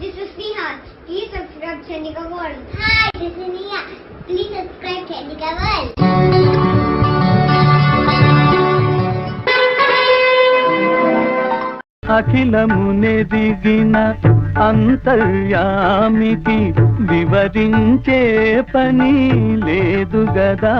this is Neha. Please subscribe Chandika World. Hi, this is Neha. Please subscribe Chandika World. అఖిలమునెదిగిన అంతర్యామికి వివరించే పని లేదు గదా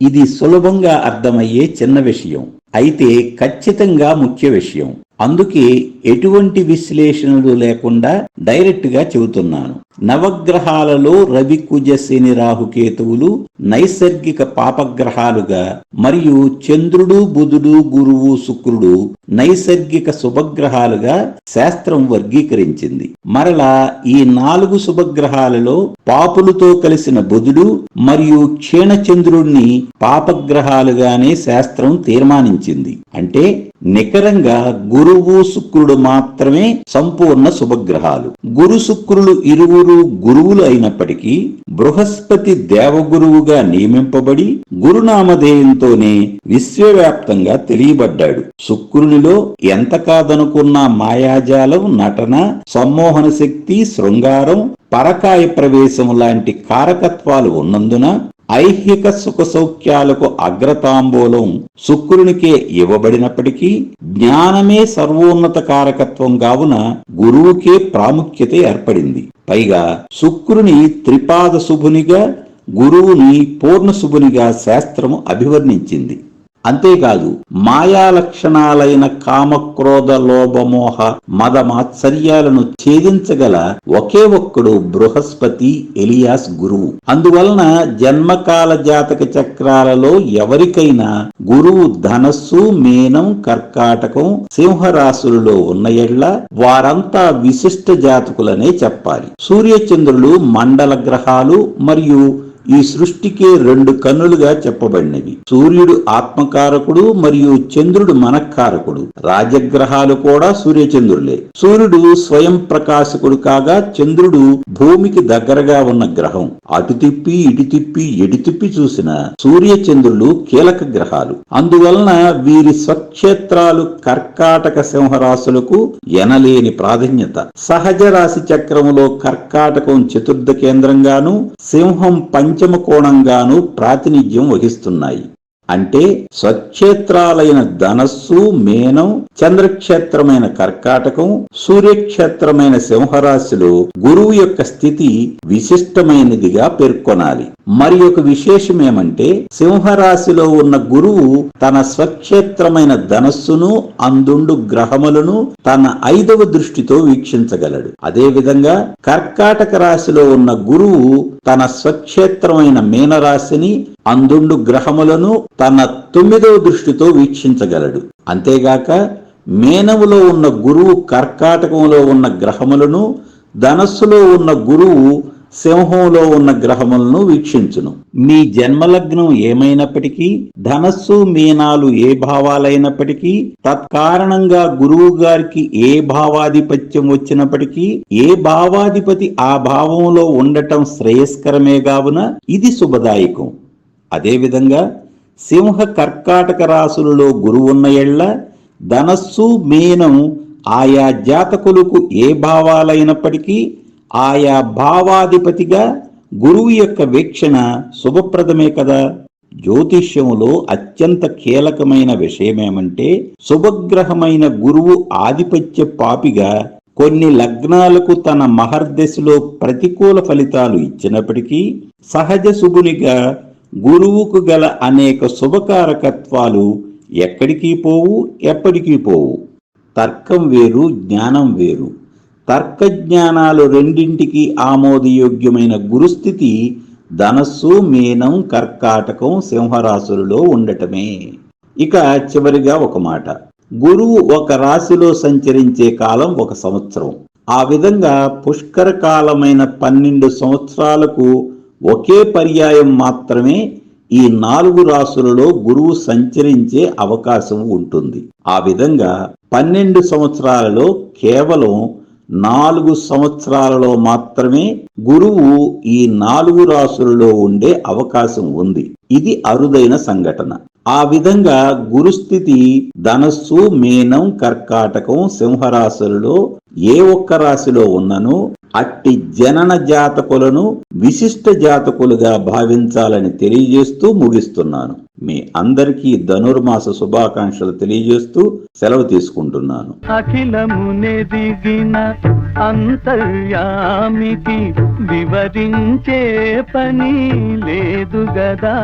ఇది సులభంగా అర్థమయ్యే చిన్న విషయం అయితే ఖచ్చితంగా ముఖ్య విషయం అందుకే ఎటువంటి విశ్లేషణలు లేకుండా డైరెక్ట్గా చెబుతున్నాను. నవగ్రహాలలో రవి కుజ శని రాహుకేతువులు నైసర్గిక పాపగ్రహాలుగా మరియు చంద్రుడు బుధుడు గురువు శుక్రుడు నైసర్గిక శుభగ్రహాలుగా శాస్త్రం వర్గీకరించింది. మరలా ఈ నాలుగు శుభగ్రహాలలో పాపులతో కలిసిన బుధుడు మరియు క్షీణచంద్రుణ్ణి పాపగ్రహాలుగానే శాస్త్రం తీర్మానించింది. అంటే నికరంగా గురువు శుక్రుడు మాత్రమే సంపూర్ణ శుభగ్రహాలు. గురు శుక్రులు ఇరువురు గురువులు అయినప్పటికీ బృహస్పతి దేవగురువుగా నియమింపబడి గురునామధేయంతోనే విశ్వవ్యాప్తంగా తెలియబడ్డాడు. శుక్రునిలో ఎంత కాదనుకున్న మాయాజాలం నటన సమ్మోహన శక్తి శృంగారం పరకాయ ప్రవేశం లాంటి కారకత్వాలు ఉన్నందున ఐహిక సుఖ సౌఖ్యాలకు అగ్రతాంబూలం శుక్రునికే ఇవ్వబడినప్పటికీ జ్ఞానమే సర్వోన్నత కారకత్వం కావున గురువుకే ప్రాముఖ్యత ఏర్పడింది. పైగా శుక్రుని త్రిపాద శుభునిగా గురువుని పూర్ణ శుభునిగా శాస్త్రము అభివర్ణించింది. అంతేకాదు మాయా లక్షణాలైన కామక్రోధ లోభమోహ మద మాత్సర్యాలను ఛేదించగల ఒకే ఒక్కడు బృహస్పతి ఎలియాస్ గురువు. అందువలన జన్మకాల జాతక చక్రాలలో ఎవరికైనా గురువు ధనస్సు మేనం కర్కాటకం సింహరాశులలో ఉన్న ఎడ్ల వారంతా విశిష్ట జాతకులనే చెప్పాలి. సూర్యచంద్రులు మండల గ్రహాలు మరియు ఈ సృష్టికే రెండు కన్నులుగా చెప్పబడినవి. సూర్యుడు ఆత్మకారకుడు మరియు చంద్రుడు మనఃకారకుడు. రాజగ్రహాలు కూడా సూర్యచంద్రులే. సూర్యుడు స్వయం ప్రకాశకుడు కాగా చంద్రుడు భూమికి దగ్గరగా ఉన్న గ్రహం. అటు తిప్పి ఇటు తిప్పి ఎటు తిప్పి చూసిన సూర్యచంద్రులు కీలక గ్రహాలు. అందువలన వీరి స్వక్షేత్రాలు కర్కాటక సింహరాశులకు ఎనలేని ప్రాధాన్యత. సహజ రాశి చక్రములో కర్కాటకం చతుర్థ కేంద్రంగాను సింహం పంచమ కోణంగాను ప్రాతినిధ్యం వహిస్తున్నాయి. అంటే స్వక్షేత్రాలైన ధనస్సు మేనం చంద్రక్షేత్రమైన కర్కాటకం సూర్యక్షేత్రమైన సింహరాశిలో గురువు యొక్క స్థితి విశిష్టమైనదిగా పేర్కొనాలి. మరి ఒక విశేషమేమంటే సింహరాశిలో ఉన్న గురువు తన స్వక్షేత్రమైన ధనస్సును అందుండు గ్రహములను తన ఐదవ దృష్టితో వీక్షించగలడు. అదేవిధంగా కర్కాటక రాశిలో ఉన్న గురువు తన స్వక్షేత్రమైన మీనరాశిని అందుండు గ్రహములను తన తొమ్మిదవ దృష్టితో వీక్షించగలడు. అంతేగాక మేనములో ఉన్న గురువు కర్కాటకంలో ఉన్న గ్రహములను ధనస్సులో ఉన్న గురువు సింహంలో ఉన్న గ్రహములను వీక్షించును. మీ జన్మలగ్నం ఏమైనప్పటికీ ధనస్సు మీనాలు ఏ భావాలైనప్పటికీ తత్కారణంగా గురువు గారికి ఏ భావాధిపత్యం వచ్చినప్పటికీ ఏ భావాధిపతి ఆ భావంలో ఉండటం శ్రేయస్కరమే కావున ఇది శుభదాయకం. అదేవిధంగా సింహ కర్కాటక రాశులలో గురువు ఉన్న ఎళ్ళ ధనస్సు మీనం ఆయా జాతకులకు ఏ భావాలైనప్పటికీ ఆయా భావాధిపతిగా గురువు యొక్క వీక్షణ శుభప్రదమే కదా? జ్యోతిష్యములో అత్యంత కీలకమైన విషయమేమంటే శుభగ్రహమైన గురువు ఆధిపత్య పాపిగా కొన్ని లగ్నాలకు తన మహర్దశలో ప్రతికూల ఫలితాలు ఇచ్చినప్పటికీ సహజ శుభునిగా గురువుకు గల అనేక శుభకారకత్వాలు ఎక్కడికి పోవు ఎప్పటికీ పోవు. తర్కం వేరు జ్ఞానం వేరు. తర్క జ్ఞానాలు రెండింటికి ఆమోదయోగ్యమైన గురుస్థితి ధనస్సు మీనం కర్కాటకం సింహరాశులలో ఉండటమే. ఇక చివరిగా ఒక మాట. గురువు ఒక రాశిలో సంచరించే కాలం ఒక సంవత్సరం. ఆ విధంగా పుష్కర కాలమైన పన్నెండు సంవత్సరాలకు ఒకే పర్యాయం మాత్రమే ఈ నాలుగు రాసులలో గురువు సంచరించే అవకాశం ఉంటుంది. ఆ విధంగా పన్నెండు సంవత్సరాలలో కేవలం నాలుగు సంవత్సరాలలో మాత్రమే గురువు ఈ నాలుగు రాసులలో ఉండే అవకాశం ఉంది. ఇది అరుదైన సంఘటన. ఆ విధంగా గురుస్థితి ధనస్సు మీనం కర్కాటకం సింహరాశులలో ఏ ఒక్క రాశిలో ఉన్నను అట్టి జనన జాతకులను విశిష్ట జాతకులుగా భావించాలని తెలియజేస్తూ ముగిస్తున్నాను. మీ అందరికీ ధనుర్మాస శుభాకాంక్షలు తెలియజేస్తూ సెలవు తీసుకుంటున్నాను. అఖిలమునెదిగిన అంతర్యామికి వివరించే పని లేదు గదా.